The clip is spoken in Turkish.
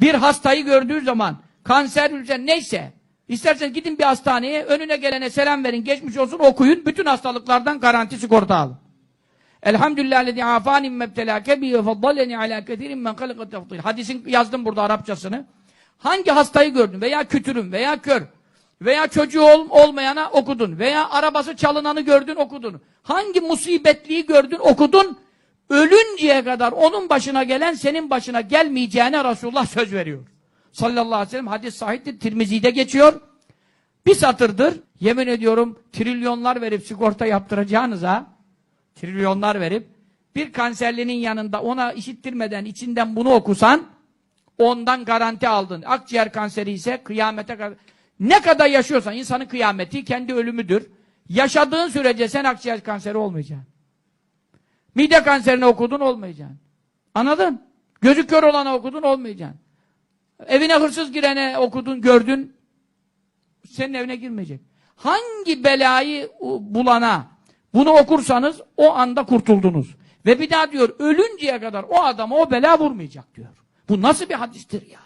bir hastayı gördüğü zaman kanser, ülser neyse isterseniz gidin bir hastaneye önüne gelene selam verin geçmiş olsun okuyun bütün hastalıklardan garanti sigorta alın. Elhamdülillah lezi afani mebtelâke bihi ve faddaleni alâ kethirin men. Hadisin yazdım burada Arapçasını. Hangi hastayı gördün veya kütürüm veya kör veya çocuğu ol, olmayana okudun veya arabası çalınanı gördün okudun. Hangi musibetliği gördün okudun. Ölünceye kadar onun başına gelen senin başına gelmeyeceğine Resulullah söz veriyor. Sallallahu aleyhi ve sellem hadis sahiptir. Tirmizi'de geçiyor. Bir satırdır. Yemin ediyorum trilyonlar verip sigorta yaptıracağınıza trilyonlar verip bir kanserlinin yanında ona işittirmeden içinden bunu okusan ondan garanti aldın. Akciğer kanseri ise kıyamete kadar ne kadar yaşıyorsan insanın kıyameti kendi ölümüdür. Yaşadığın sürece sen akciğer kanseri olmayacaksın. Mide kanserini okudun olmayacaksın. Anladın? Gözü kör olana okudun olmayacaksın. Evine hırsız girene okudun gördün senin evine girmeyecek. Hangi belayı bulana bunu okursanız o anda kurtuldunuz. Ve bir daha diyor ölünceye kadar o adama o bela vurmayacak diyor. Bu nasıl bir hadistir ya?